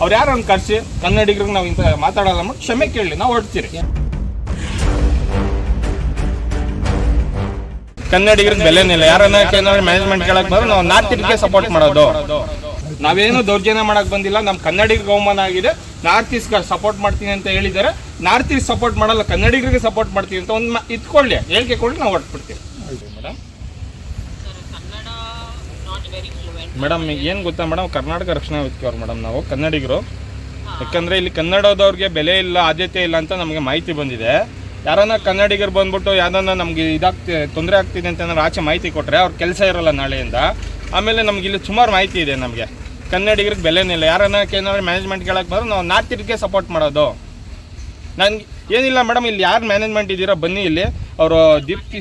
ಅವ್ರು ಯಾರು ಒಂದು ಕರ್ಸಿ? ಕನ್ನಡಿಗರಿಗೆ ನಾವು ಇಂಥ ಮಾತಾಡಲ್ಲ ಅಂದ್ಬಿಟ್ಟು ಕ್ಷಮೆ ಕೇಳಿ ನಾವು ಹೊಡ್ತೀರಿ ಕನ್ನಡಿಗರಿಗೆ ಬೆಲೆನಿಲ್ಲ ಯಾರನ್ನ ಏನಾದ್ರು ಮ್ಯಾನೇಜ್ಮೆಂಟ್ ಕೇಳಕ್ ಬಂದ್ರೆ ನಾವು ನಾರ್ತ್ ಈಸ್ಟ್ಗೆ ಸಪೋರ್ಟ್ ಮಾಡೋದು. ನಾವೇನು ದೌರ್ಜನ್ಯ ಮಾಡಕ್ ಬಂದಿಲ್ಲ. ನಮ್ಮ ಕನ್ನಡಿಗರಿಗೆ ಅವಮಾನ ಆಗಿದೆ. ನಾರ್ತ್ ಈಸ್ಟ್ ಸಪೋರ್ಟ್ ಮಾಡ್ತೀನಿ ಅಂತ ಹೇಳಿದ್ದಾರೆ. ನಾರ್ತ್ ಈಸ್ಟ್ ಸಪೋರ್ಟ್ ಮಾಡಲ್ಲ ಕನ್ನಡಿಗರಿಗೆ ಸಪೋರ್ಟ್ ಮಾಡ್ತೀನಿ ಅಂತ ಒಂದು ಇಟ್ಕೊಳ್ಳಿ ಹೇಳಿಕೆ ಕೊಡ್ಲಿ ನಾವು ಹೊಟ್ಬಿಡ್ತೀವಿ ಮೇಡಮ್ ಮೇಡಮ್ ಏನು ಗೊತ್ತಾ? ಮೇಡಮ್ ಕರ್ನಾಟಕ ರಕ್ಷಣಾ ವೇದಿಕೆ ಅವ್ರು ಮೇಡಮ್ ನಾವು ಕನ್ನಡಿಗರು. ಯಾಕಂದರೆ ಇಲ್ಲಿ ಕನ್ನಡದವ್ರಿಗೆ ಬೆಲೆ ಇಲ್ಲ ಆದ್ಯತೆ ಇಲ್ಲ ಅಂತ ನಮಗೆ ಮಾಹಿತಿ ಬಂದಿದೆ. ಯಾರನ್ನ ಕನ್ನಡಿಗರು ಬಂದ್ಬಿಟ್ಟು ಯಾವ್ದನ್ನ ನಮಗೆ ಇದಾಗ್ತಿ ತೊಂದರೆ ಆಗ್ತಿದೆ ಅಂತ ಏನಾದ್ರು ಆಚೆ ಮಾಹಿತಿ ಕೊಟ್ಟರೆ ಅವ್ರ ಕೆಲಸ ಇರಲ್ಲ ನಾಳೆಯಿಂದ ಆಮೇಲೆ ನಮ್ಗೆ ಇಲ್ಲಿ ಸುಮಾರು ಮಾಹಿತಿ ಇದೆ ನಮಗೆ. ಕನ್ನಡಿಗರಿಗೆ ಬೆಲೆನೇ ಇಲ್ಲ. ಯಾರನ್ನ ಏನಾದ್ರು ಮ್ಯಾನೇಜ್ಮೆಂಟ್ ಕೇಳಕ್ಕೆ ಬಂದ್ರೆ ನಾವು ನಾರ್ತ್ ಈಸ್ಟ್ಗೆ ಸಪೋರ್ಟ್ ಮಾಡೋದು. ನನ್ಗೆ ಏನಿಲ್ಲ ಮೇಡಮ್ ಇಲ್ಲಿ ಯಾರು ಮ್ಯಾನೇಜ್ಮೆಂಟ್ ಇದ್ದೀರಾ ಬನ್ನಿ ಇಲ್ಲಿ. ಅವರು ದೀಪ್ತಿ.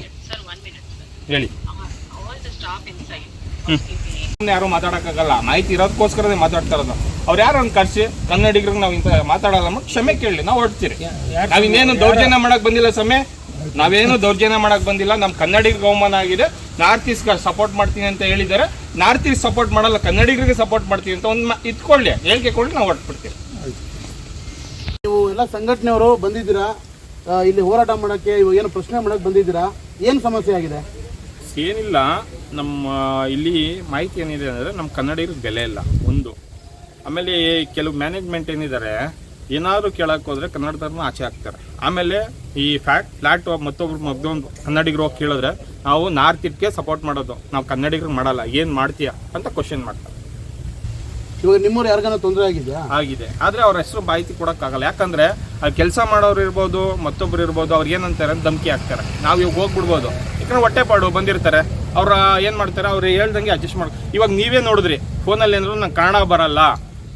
ಹೇಳಿ. ಯಾರು ಮಾತಾಡಕ್ಕಾಗಲ್ಲ. ಮಾಹಿತಿ ಇರೋದಕ್ಕೋಸ್ಕರನೇ ಮಾತಾಡ್ತಾ ಇರೋದು. ಅವ್ರು ಯಾರು ಒಂದು ಕರ್ಸಿ? ಕನ್ನಡಿಗರಿಗೆ ನಾವು ಇಂಥ ಮಾತಾಡಲ್ಲ ಅಂದ್ಬಿಟ್ಟು ಕ್ಷಮೆ ಕೇಳಿ ನಾವು ಹೊಡ್ತೀರಿ ನಾವಿನ್ನೇನು ದೌರ್ಜನ್ಯ ಮಾಡಕ್ ಬಂದಿಲ್ಲ ಸಮಯ ನಾವೇನು ದೌರ್ಜನ್ಯ ಮಾಡಕ್ ಬಂದಿಲ್ಲ. ನಮ್ಮ ಕನ್ನಡಿಗರಿಗೆ ಅವಮಾನ ಆಗಿದೆ. ನಾರ್ತ್ ಈಸ್ಟ್ ಸಪೋರ್ಟ್ ಮಾಡ್ತೀನಿ ಅಂತ ಹೇಳಿದ್ದಾರೆ. ನಾರ್ತ್ ಈಸ್ಟ್ ಸಪೋರ್ಟ್ ಮಾಡಲ್ಲ ಕನ್ನಡಿಗರಿಗೆ ಸಪೋರ್ಟ್ ಮಾಡ್ತೀನಿ ಅಂತ ಒಂದು ಇಟ್ಕೊಳ್ಳಿ. ಹೇಳಿಕೆ ಕೊಡಿ ನಾವು ಹೊರಟ್ಬಿಡ್ತೀವಿ. ನೀವು ಎಲ್ಲ ಸಂಘಟನೆಯವರು ಬಂದಿದ್ದೀರಾ? ಇಲ್ಲಿ ಹೋರಾಟ ಮಾಡೋಕ್ಕೆ ಇವಾಗ ಏನು ಪ್ರಶ್ನೆ ಮಾಡೋಕ್ಕೆ ಬಂದಿದ್ದೀರಾ? ಏನು ಸಮಸ್ಯೆ ಆಗಿದೆ? ಏನಿಲ್ಲ ನಮ್ಮ ಇಲ್ಲಿ ಮಾಹಿತಿ ಏನಿದೆ ಅಂದರೆ ನಮ್ಮ ಕನ್ನಡಿಗರು ಬೆಲೆ ಇಲ್ಲ ಒಂದು. ಆಮೇಲೆ ಕೆಲವು ಮ್ಯಾನೇಜ್ಮೆಂಟ್ ಏನಿದ್ದಾರೆ ಏನಾದರೂ ಕೇಳಕ್ಕೆ ಹೋದರೆ ಕನ್ನಡದವ್ರನ್ನ ಆಚೆ ಹಾಕ್ತಾರೆ. ಆಮೇಲೆ ಈ ಫ್ಯಾಕ್ಟ್ ಫ್ಲಾಟ್ ಮತ್ತೊಬ್ರು ಮಗ್ದೊಂದು ಕನ್ನಡಿಗರು ಹೋಗಿ ಕೇಳಿದ್ರೆ ನಾವು ನಾರ್ತ್ ಇಟ್ಗೆ ಸಪೋರ್ಟ್ ಮಾಡೋದು ನಾವು ಕನ್ನಡಿಗರು ಮಾಡಲ್ಲ ಏನು ಮಾಡ್ತೀಯ ಅಂತ ಕ್ವಶನ್ ಮಾಡ್ತಾರೆ. ಇವಾಗ ನಿಮ್ಮವ್ರು ಯಾರಿಗಾನ ತೊಂದರೆ ಆಗಿದೆ ಆಗಿದೆ. ಆದರೆ ಅವ್ರ ಹೆಸರು ಮಾಹಿತಿ ಕೊಡೋಕ್ಕಾಗಲ್ಲ. ಯಾಕಂದರೆ ಅಲ್ಲಿ ಕೆಲಸ ಮಾಡೋರು ಇರ್ಬೋದು ಮತ್ತೊಬ್ರು ಇರ್ಬೋದು ಅವ್ರು ಏನಂತಾರೆ ಅಂತ ಧಮಕಿ ಹಾಕ್ತಾರೆ. ನಾವು ಇವಾಗ ಹೋಗ್ಬಿಡ್ಬೋದು. ಯಾಕಂದ್ರೆ ಹೊಟ್ಟೆಪಾಡು ಬಂದಿರ್ತಾರೆ. ಅವ್ರ ಏನು ಮಾಡ್ತಾರೆ? ಅವ್ರು ಹೇಳ್ದಂಗೆ ಅಡ್ಜಸ್ಟ್ ಮಾಡಿ ಇವಾಗ ನೀವೇ ನೋಡಿದ್ರಿ ಫೋನಲ್ಲಿ ಏನಾದ್ರು ನಂಗೆ ಕನ್ನಡ ಬರಲ್ಲ.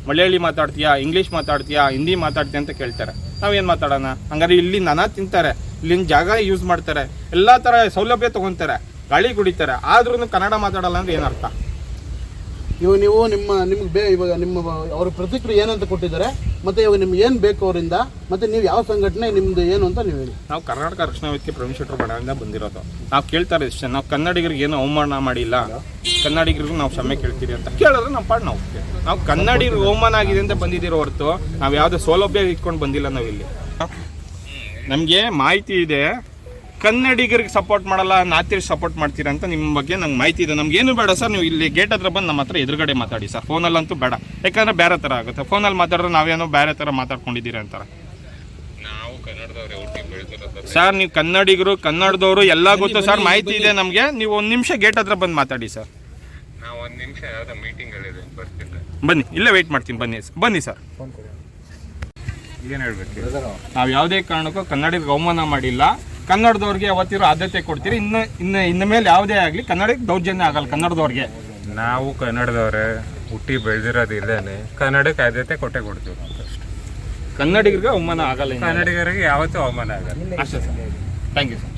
ಮಲಯಾಳಿ ಮಾತಾಡ್ತೀಯಾ? ಇಂಗ್ಲೀಷ್ ಮಾತಾಡ್ತೀಯಾ? ಹಿಂದಿ ಮಾತಾಡ್ತೀಯ ಅಂತ ಕೇಳ್ತಾರೆ. ನಾವೇನು ಮಾತಾಡೋಣ? ಹಂಗಾರೆ ಇಲ್ಲಿ ನಾನಾ ತಿಂತಾರೆ. ಇಲ್ಲಿನ ಜಾಗ ಯೂಸ್ ಮಾಡ್ತಾರೆ. ಎಲ್ಲ ಥರ ಸೌಲಭ್ಯ ತಗೊಂತಾರೆ. ಗಾಳಿ ಕುಡಿತಾರೆ. ಆದ್ರೂ ಕನ್ನಡ ಮಾತಾಡಲ್ಲ ಅಂದ್ರೆ ಏನರ್ಥ ಇವಾಗ ನೀವು ನಿಮ್ಮ, ನಿಮ್ಗೆ ಬೇ ಇವಾಗ ನಿಮ್ಮ ಅವ್ರ ಪ್ರತಿಕ್ರಿಯೆ ಏನಂತ ಕೊಟ್ಟಿದ್ದಾರೆ, ಮತ್ತೆ ಇವಾಗ ನಿಮ್ಗೆ ಏನು ಬೇಕು ಅವರಿಂದ, ಮತ್ತೆ ನೀವು ಯಾವ ಸಂಘಟನೆ, ನಿಮ್ದು ಏನು ಅಂತ ನೀವು ಹೇಳಿ. ನಾವು ಕರ್ನಾಟಕ ರಕ್ಷಣಾ ವೇದಿಕೆ ಪ್ರವೀಣ್ ಶೆಟ್ಟರ್ ಬಂದಿರೋದು. ನಾವು ಕೇಳ್ತಾರೆ ಇಷ್ಟೇ, ನಾವು ಕನ್ನಡಿಗರಿಗೆ ಏನು ಅವಮಾನ ಮಾಡಿಲ್ಲ. ಕನ್ನಡಿಗರಿಗೂ ನಾವು ಕ್ಷಮೆ ಕೇಳ್ತೀರಿ ಅಂತ ಕೇಳಿದ್ರೆ ನಮ್ಮ ಪಾಡ್ ನಾವು. ನಾವು ಕನ್ನಡಿಗರಿಗೆ ಅವಮಾನ ಆಗಿದೆ ಅಂತ ಬಂದಿದ್ದೀರೋ ಹೊರತು ನಾವು ಯಾವುದೇ ಸೌಲಭ್ಯ ಇಟ್ಕೊಂಡು ಬಂದಿಲ್ಲ ನಾವು ಇಲ್ಲಿ ನಮಗೆ ಮಾಹಿತಿ ಇದೆ. ಕನ್ನಡಿಗರಿಗೆ ಸಪೋರ್ಟ್ ಮಾಡಲ್ಲ ನಾತಿರ್ ಸಪೋರ್ಟ್ ಮಾಡ್ತೀರಾ ಅಂತ ನಿಮ್ಮ ಬಗ್ಗೆ ನಂಗೆ ಮಾಹಿತಿ ಇದೆ. ನಮ್ಗೇನು ಬೇಡ ಸರ್ ನೀವು ಇಲ್ಲಿ ಗೇಟ್ ಹತ್ರ ಬಂದು ನಮ್ಮ ಹತ್ರ ಎದುರುಗಡೆ ಮಾತಾಡಿ ಸರ್. ಫೋನಲ್ಲಂತೂ ಬೇಡ. ಯಾಕಂದ್ರೆ ಬೇರೆ ಥರ ಆಗುತ್ತೆ. ಫೋನಲ್ಲಿ ಮಾತಾಡಿದ್ರೆ ನಾವೇನೋ ಬೇರೆ ಥರ ಮಾತಾಡ್ಕೊಂಡಿದ್ದೀರಿ ಅಂತಾರೆ. ಸರ್ ನೀವು ಕನ್ನಡಿಗರು ಕನ್ನಡದವರು ಎಲ್ಲ ಗೊತ್ತು. ಸರ್ ಮಾಹಿತಿ ಇದೆ ನಮಗೆ. ನೀವು ಒಂದು ನಿಮಿಷ ಗೇಟ್ ಹತ್ರ ಬಂದು ಮಾತಾಡಿ ಸರ್. ಬನ್ನಿ ಇಲ್ಲೇ ವೆಯ್ಟ್ ಮಾಡ್ತೀನಿ. ಬನ್ನಿ ಬನ್ನಿ ಸರ್. ಏನು ಹೇಳ್ಬೇಕು? ನಾವು ಯಾವುದೇ ಕಾರಣಕ್ಕೂ ಕನ್ನಡಿಗರಿಗೆ ಅವಮಾನ ಮಾಡಿಲ್ಲ. ಕನ್ನಡದವ್ರಿಗೆ ಯಾವತ್ತಿರೋ ಆದ್ಯತೆ ಕೊಡ್ತೀರಿ. ಇನ್ನು ಇನ್ನು ಇನ್ನು ಮೇಲೆ ಯಾವುದೇ ಆಗಲಿ ಕನ್ನಡಕ್ಕೆ ದೌರ್ಜನ್ಯ ಆಗಲ್ಲ ಕನ್ನಡದವ್ರಿಗೆ. ನಾವು ಕನ್ನಡದವ್ರೆ ಹುಟ್ಟಿ ಬೆಳೆದಿರೋದು ಇಲ್ಲೇನೆ ಕನ್ನಡಕ್ಕೆ ಆದ್ಯತೆ ಕೊಟ್ಟೆ ಕೊಡ್ತೀವಿ ಕನ್ನಡಿಗರಿಗೆ ಅವಮಾನ ಆಗಲ್ಲ ಕನ್ನಡಿಗರಿಗೆ ಯಾವತ್ತೂ ಅವಮಾನ ಆಗಲ್ಲ. ಅಷ್ಟೇ ಸರ್. Thank you sir